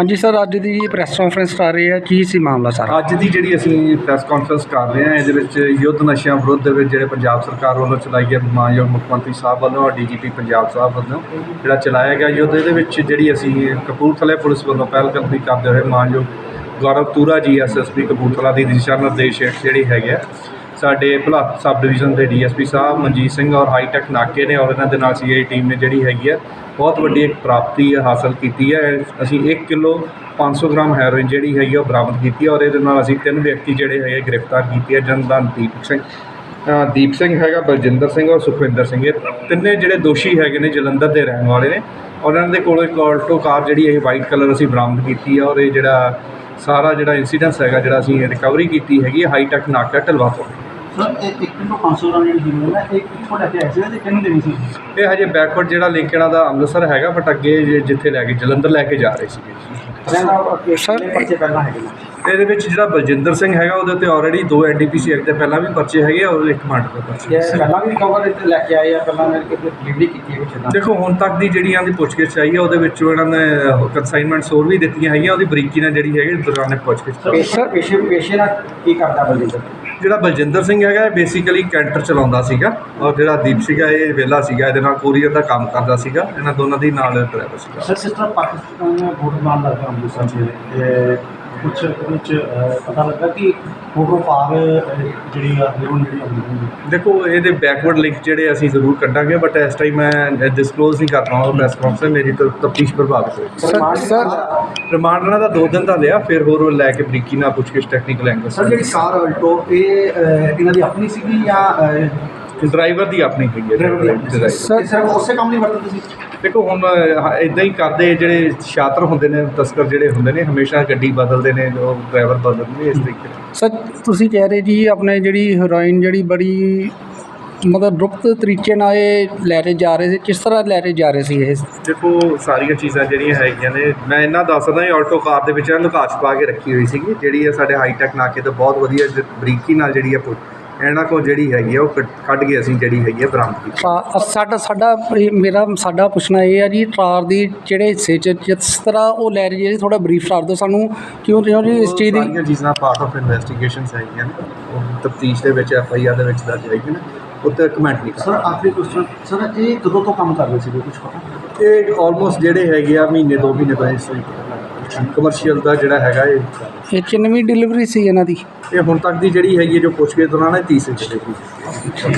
ਹਾਂਜੀ ਸਰ, ਅੱਜ ਦੀ press conference ਕਰ ਰਹੇ ਆ, ਕੀ ਸੀ ਮਾਮਲਾ ਸਾਰਾ? ਅੱਜ ਦੀ ਜਿਹੜੀ ਅਸੀਂ ਪ੍ਰੈਸ ਕਾਨਫਰੰਸ ਕਰ ਰਹੇ ਹਾਂ ਇਹਦੇ ਵਿੱਚ ਯੁੱਧ ਨਸ਼ਿਆਂ ਵਿਰੁੱਧ ਦੇ ਵਿੱਚ ਜਿਹੜੇ ਪੰਜਾਬ ਸਰਕਾਰ ਵੱਲੋਂ ਚਲਾਈ ਗਈ ਮਾਨਯੋਗ ਮੁੱਖ ਮੰਤਰੀ ਸਾਹਿਬ ਵੱਲੋਂ ਔਰ ਡੀਜੀਪੀ ਪੰਜਾਬ ਸਾਹਿਬ ਵੱਲੋਂ ਜਿਹੜਾ ਚਲਾਇਆ ਗਿਆ ਯੁੱਧ, ਇਹਦੇ ਵਿੱਚ ਜਿਹੜੀ ਅਸੀਂ ਕਪੂਰਥਲੇ ਪੁਲਿਸ ਵੱਲੋਂ ਪਹਿਲਕਦਮੀ ਕਰਦੇ ਹੋਏ ਮਾਨਯੋਗ ਗੌਰਵ ਤੂਰਾ ਜੀ ਐਸਐਸਪੀ ਕਪੂਰਥਲਾ ਦੀ ਦਿਸ਼ਾ ਨਿਰਦੇਸ਼ ਹੇਠ ਜਿਹੜੀ ਹੈਗੇ ਆ ਸਾਡੇ ਭਲਾ ਸਬ ਡਿਵੀਜ਼ਨ ਦੇ ਡੀਐਸਪੀ ਸਾਹਿਬ ਮਨਜੀਤ ਸਿੰਘ ਔਰ ਹਾਈਟੈਕ ਨਾਕੇ ਨੇ ਔਰ ਇਹਨਾਂ ਦੇ ਨਾਲ ਸੀਆਈ ਟੀਮ ਨੇ ਜਿਹੜੀ ਹੈਗੀ ਆ ਬਹੁਤ ਵੱਡੀ ਇੱਕ ਪ੍ਰਾਪਤੀ ਹਾਸਲ ਕੀਤੀ ਹੈ। ਅਸੀਂ 1 ਕਿਲੋ 500 ਗ੍ਰਾਮ ਹੈਰੋਇਨ ਜਿਹੜੀ ਹੈਗੀ ਆ ਉਹ ਬਰਾਮਦ ਕੀਤੀ ਔਰ ਇਹਦੇ ਨਾਲ ਅਸੀਂ ਤਿੰਨ ਵਿਅਕਤੀ ਜਿਹੜੇ ਹੈਗੇ ਗ੍ਰਿਫਤਾਰ ਕੀਤੇ ਆ। ਜਿਹਨਾਂ ਦੀਪ ਸਿੰਘ ਦੀਪ ਸਿੰਘ ਹੈਗਾ, ਬਲਜਿੰਦਰ ਸਿੰਘ ਔਰ ਸੁਖਵਿੰਦਰ ਸਿੰਘ। ਇਹ ਤਿੰਨੇ ਜਿਹੜੇ ਦੋਸ਼ੀ ਹੈਗੇ ਨੇ ਜਲੰਧਰ ਦੇ ਰਹਿਣ ਵਾਲੇ ਨੇ। ਔਰ ਇਹਨਾਂ ਦੇ ਕੋਲੋਂ ਇੱਕ ਆਲਟੋ ਕਾਰ ਜਿਹੜੀ ਇਹ ਵਾਈਟ ਕਲਰ ਅਸੀਂ ਬਰਾਮਦ ਕੀਤੀ ਹੈ ਔਰ ਇਹ ਜਿਹੜਾ ਸਾਰਾ ਜਿਹੜਾ ਇਨਸੀਡੈਂਸ ਹੈਗਾ, ਜਿਹੜਾ ਅਸੀਂ ਰਿਕਵਰੀ ਕੀਤੀ ਹੈਗੀ ਹੈ, ਹਾਈਟੈਕ ਨਾਕਾ ਢਲਵਾ ਤੋਂ ਸਰ ਇਹ ਇੱਕ ਕਿਲੋ 500 ਗ੍ਰਾਮ ਜਿਹੜੀ ਜ਼ਮੀਨ ਹੈ ਇਹ ਕਿੱਥੋਂ ਲੈ ਕੇ ਆਏ ਸੀ? ਤੇ ਕਿੰਨੀ ਦੇਣੀ ਸੀ? ਇਹ ਹਜੇ ਬੈਕਵਰਡ ਜਿਹੜਾ ਲਿੰਕ ਇਹਨਾਂ ਦਾ ਅੰਮ੍ਰਿਤਸਰ ਹੈਗਾ ਬਟ ਅੱਗੇ ਜੇ- ਜਿੱਥੇ ਲੈ ਕੇ ਜਲੰਧਰ ਲੈ ਕੇ ਜਾ ਰਹੇ ਸੀਗੇ ਰਹਿੰਦਾ ਸਰ, ਸਰ ਪਰਚੇ ਪਹਿਲਾਂ ਹੈਗੇ ਨੇ। ਇਹਦੇ ਵਿੱਚ ਜਿਹੜਾ ਬਲਜਿੰਦਰ ਸਿੰਘ ਹੈਗਾ ਉਹਦੇ ਤੇ ਆਲਰੇਡੀ ਦੋ ਐਨਡੀਪੀਸੀ ਐਕਟ ਦੇ ਪਹਿਲਾਂ ਵੀ ਪਰਚੇ ਹੈਗੇ ਆ ਔਰ ਇੱਕ ਮਰਡਰ ਦਾ ਪਰਚਾ ਇਹ ਪਹਿਲਾਂ ਵੀ ਕਵਰ ਇੱਥੇ ਲੈ ਕੇ ਆਏ ਆ ਪਹਿਲਾਂ ਮੇਰੇ ਕੋਲ ਡਿਲੀਵਰੀ ਕੀਤੀ ਹੈ ਕੁਛ ਇਦਾਂ। ਦੇਖੋ ਹੁਣ ਤੱਕ ਦੀ ਜਿਹੜੀਆਂ ਦੀ ਪੁੱਛਗਿੱਛ ਆਈ ਹੈ ਉਹਦੇ ਵਿੱਚੋਂ ਇਹਨਾਂ ਨੇ ਕੰਸਾਈਨਮੈਂਟਸ ਹੋਰ ਵੀ ਦਿੱਤੀਆਂ ਹੈਗੀਆਂ ਉਹਦੀ ਬਰੀਕੀ ਨਾਲ ਜਿਹੜੀ ਹੈਗੀ ਦੌਰਾਨੇ ਪੁੱਛਗਿੱਛ ਪੇਸ਼ੇ ਪੇਸ਼ੇ ਪੇਸ਼ੇ ਨਾਲ ਕੀ ਕਰਦਾ ਬਲਜਿੰਦਰ? ਜਿਹੜਾ ਬਲਜਿੰਦਰ ਸਿੰਘ ਹੈਗਾ, ਇਹ ਬੇਸਿਕਲੀ ਕੈਂਟਰ ਚਲਾਉਂਦਾ ਸੀਗਾ ਔਰ ਜਿਹੜਾ ਦੀਪ ਸੀਗਾ, ਇਹ ਵੇਲਾ ਸੀਗਾ, ਇਹਦੇ ਨਾਲ ਕੋਰੀਅਰ ਦਾ ਕੰਮ ਕਰਦਾ ਸੀਗਾ, ਇਹਨਾਂ ਦੋਨਾਂ ਦੀ ਨਾਲ ਡਰਾਈਵਰ ਸੀਗਾ। ਸਰ ਸਿਸਟਰ ਪਾਕਿਸਤਾਨ ਬੋਰਡ ਨਾਲ ਲੱਗਦਾ ਅੰਮ੍ਰਿਤਸਰ ਦੇ ਕੁਛ ਵਿੱਚ ਪਤਾ ਲੱਗਾ ਕਿ ਫੋਟੋ ਪਾਰ ਜਿਹੜੀ ਆ ਹੀਰੋਇਨ ਜਿਹੜੀ ਆਉਂਦੀ ਹੈ ਦੇਖੋ ਇਹਦੇ ਬੈਕਵਰਡ ਲਿੰਕ ਜਿਹੜੇ ਅਸੀਂ ਜ਼ਰੂਰ ਕੱਢਾਂਗੇ ਬਟ ਇਸ ਟਾਈਮ ਮੈਂ ਡਿਸਕਲੋਜ਼ ਨਹੀਂ ਕਰ ਪਾਉਂਦਾ ਪ੍ਰੈਸ ਕਾਨਫਰੰਸ ਮੇਰੀ ਤਫਤੀਸ਼ ਪ੍ਰਭਾਵਿਤ ਹੋਈ ਸਰ ਸਰ ਰਿਮਾਂਡ ਇਹਨਾਂ ਦਾ ਦੋ ਦਿਨ ਦਾ ਲਿਆ ਫਿਰ ਹੋਰ ਉਹ ਲੈ ਕੇ ਬਰੀਕੀ ਨਾਲ ਪੁੱਛਗਿੱਛ ਟੈਕਨੀਕਲ ਐਂਗਲ ਸਰ ਜਿਹੜੀ ਕਾਰ ਅਲਟੋ ਇਹ ਇਹਨਾਂ ਦੀ ਆਪਣੀ ਸੀਗੀ ਜਾਂ ਡਰਾਈਵਰ ਦੀ ਆਪਣੀ ਹੈਗੀ ਹੈ ਡਰਾਈਵਰ। ਸਰ- ਇਹ ਸਿਰਫ ਉਸੇ ਕੰਮ ਲਈ ਵਰਤਦੇ ਸੀ? ਦੇਖੋ ਹੁਣ ਇਦਾਂ ਹੀ ਕਰਦੇ ਜਿਹੜੇ ਸ਼ਾਤਰ ਹੁੰਦੇ ਨੇ ਤਸਕਰ ਜਿਹੜੇ ਹੁੰਦੇ ਨੇ ਹਮੇਸ਼ਾ ਗੱਡੀ ਬਦਲਦੇ ਨੇ ਜੋ ਡਰਾਈਵਰ ਬਦਲਦੇ ਨੇ ਇਸ ਤਰੀਕੇ ਨਾਲ। ਸਰ ਤੁਸੀਂ ਕਹਿ ਰਹੇ ਜੀ ਆਪਣੇ ਜਿਹੜੀ ਹੀਰੋਇਨ ਜਿਹੜੀ ਬੜੀ ਮਤਲਬ ਗੁਪਤ ਤਰੀਕੇ ਨਾਲ ਇਹ ਲੈ ਕੇ ਜਾ ਰਹੇ ਸੀ ਕਿਸ ਤਰ੍ਹਾਂ ਲੈ ਕੇ ਜਾ ਰਹੇ ਸੀ ਇਹ? ਦੇਖੋ ਸਾਰੀਆਂ ਚੀਜ਼ਾਂ ਜਿਹੜੀਆਂ ਹੈਗੀਆਂ ਨੇ ਮੈਂ ਇਹਨਾਂ ਦੱਸਦਾ ਹੀ ਆਲਟੋ ਕਾਰ ਦੇ ਵਿੱਚ ਇਹਨਾਂ ਲੁਕਾ ਛਪਾ ਕੇ ਰੱਖੀ ਹੋਈ ਸੀਗੀ ਜਿਹੜੀ ਹੈ ਸਾਡੇ ਹਾਈਟੈਕ ਨਾਕੇ ਤੋਂ ਬਹੁਤ ਵਧੀਆ ਬਰੀਕੀ ਨਾਲ ਜਿਹੜੀ ਹੈ ਪੁ- ਇਹਨਾਂ ਕੋਲ ਜਿਹੜੀ ਹੈਗੀ ਆ ਉਹ ਕੱਢ- ਕੱਢ ਕੇ ਅਸੀਂ ਜਿਹੜੀ ਹੈਗੀ ਆ ਬਰਾਮਦ ਕੀਤੀ। ਟਰਾ- ਸਾਡਾ ਸਾਡਾ ਇਹ ਮੇਰਾ ਸਾਡਾ ਪੁੱਛਣਾ ਇਹ ਹੈ ਜੀ ਟਰਾਰ ਦੀ ਜਿਹੜੇ ਹਿੱਸੇ ਚ ਜਿਸ ਤਰ੍ਹਾਂ ਉਹ ਲੈ ਰਹੀ ਹੈ ਥੋੜਾ ਬਰੀਫ ਕਰ ਦਿਓ ਸਾਨੂੰ ਕਿਉਂ ਕਿਉਂ ਜੀ ਇਸ ਚੀਜ਼ ਦੀ ਸਾਰੀਆਂ ਚੀਜ਼ਾਂ ਪਾਰਟ ਆਫ ਇਨਵੈਸਟੀਗੇਸ਼ਨਸ ਹੈਗੀਆਂ ਨੇ ਉਹ ਤਫਤੀਸ਼ ਦੇ ਵਿੱਚ ਐਫ ਆਈ ਆਰ ਦੇ ਵਿੱਚ ਦਰਜ ਹੈਗੀ ਨੇ ਉੱਤੇ ਕਮੈਂਟ ਨਹੀਂ ਸਰ ਆਖਰੀ ਕੁਐਸਚਨ ਸਰ ਇਹ ਕਦੋਂ ਤੋਂ ਕੰਮ ਕਰ ਰਹੇ ਸੀ ਕੁਝ ਪਤਾ? ਇਹ ਆਲਮੋਸਟ ਜਿਹੜੇ ਹੈਗੇ ਆ ਮਹੀਨੇ ਦੋ ਮਹੀਨੇ ਤੋਂ ਇਸ ਕਮਰਸ਼ੀਅਲ ਦਾ ਜਿਹੜਾ ਹੈਗਾ ਇਹ ਇਹ ਕਿੰਨਵੀਂ ਡਿਲੀਵਰੀ ਸੀ ਇਹਨਾਂ ਦੀ। ਇਹ ਹੁਣ ਤੱਕ ਦੀ ਜਿਹੜੀ ਹੈਗੀ ਹੈ ਜੋ ਪੁੱਛ ਕੇ ਦੌਰਾਨ ਹੈ ਤੀਸਰੀ ਡਿਲੀਵਰੀ